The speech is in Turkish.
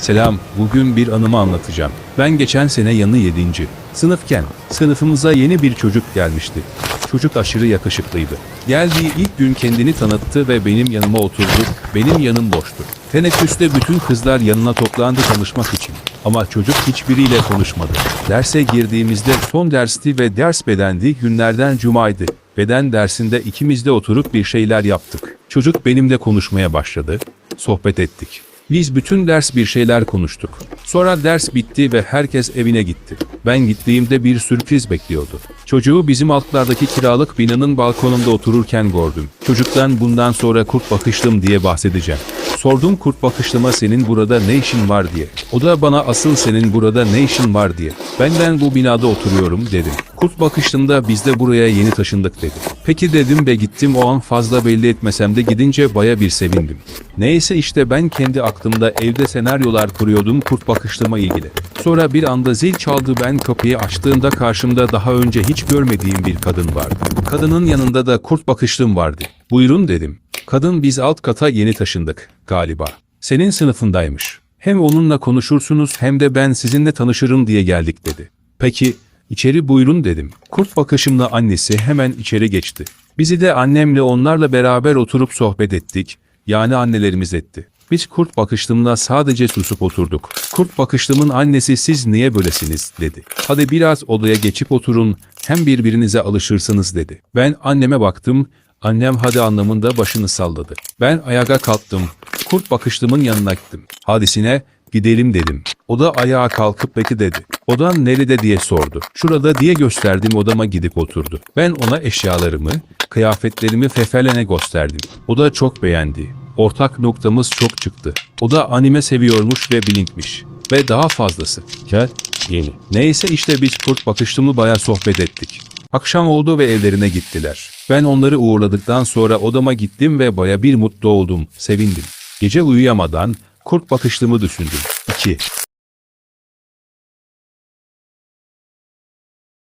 Selam, bugün bir anımı anlatacağım. Ben geçen sene yanı 7. sınıfken sınıfımıza yeni bir çocuk gelmişti. Çocuk aşırı yakışıklıydı. Geldiği ilk gün kendini tanıttı ve benim yanıma oturdu. Benim yanım boştu. Teneffüste bütün kızlar yanına toplandı tanışmak için. Ama çocuk hiçbiriyle konuşmadı. Derse girdiğimizde son dersti ve ders bedendi günlerden cumaydı. Beden dersinde ikimiz de oturup bir şeyler yaptık. Çocuk benimle konuşmaya başladı. Sohbet ettik. Biz bütün ders bir şeyler konuştuk. Sonra ders bitti ve herkes evine gitti. Ben gittiğimde bir sürpriz bekliyordu. Çocuğu bizim altlardaki kiralık binanın balkonunda otururken gördüm. Çocuktan bundan sonra kurt bakışlım diye bahsedeceğim. Sordum kurt bakışlıma senin burada ne işin var diye. O da bana asıl senin burada ne işin var diye. Benden bu binada oturuyorum dedim. Kurt bakışlımda biz de buraya yeni taşındık dedi. Peki dedim ve gittim o an fazla belli etmesem de gidince baya bir sevindim. Neyse işte ben kendi aklımda evde senaryolar kuruyordum kurt bakışlıma ilgili. Sonra bir anda zil çaldı ben kapıyı açtığımda karşımda daha önce hiç görmediğim bir kadın vardı. Kadının yanında da kurt bakışlım vardı. Buyurun dedim. Kadın biz alt kata yeni taşındık galiba. Senin sınıfındaymış. Hem onunla konuşursunuz hem de ben sizinle tanışırım diye geldik dedi. Peki içeri buyurun dedim. Kurt bakışımla annesi hemen içeri geçti. Bizi de annemle onlarla beraber oturup sohbet ettik. Yani annelerimiz etti. Biz kurt bakışlımla sadece susup oturduk. Kurt bakışlımın annesi siz niye böylesiniz dedi. Hadi biraz odaya geçip oturun hem birbirinize alışırsınız dedi. Ben anneme baktım. Annem hadi anlamında başını salladı. Ben ayağa kalktım. Kurt bakışlımın yanına gittim. Hadisine gidelim dedim. O da ayağa kalkıp peki dedi. Odan nerede diye sordu. Şurada diye gösterdim odama gidip oturdu. Ben ona eşyalarımı, kıyafetlerimi fefelene gösterdim. O da çok beğendi. Ortak noktamız çok çıktı. O da anime seviyormuş ve bilinkmiş. Ve daha fazlası. Gel, yeni. Neyse işte biz kurt bakışlımı baya sohbet ettik. Akşam oldu ve evlerine gittiler. Ben onları uğurladıktan sonra odama gittim ve baya bir mutlu oldum, sevindim. Gece uyuyamadan kurt bakışlımı düşündüm. 2.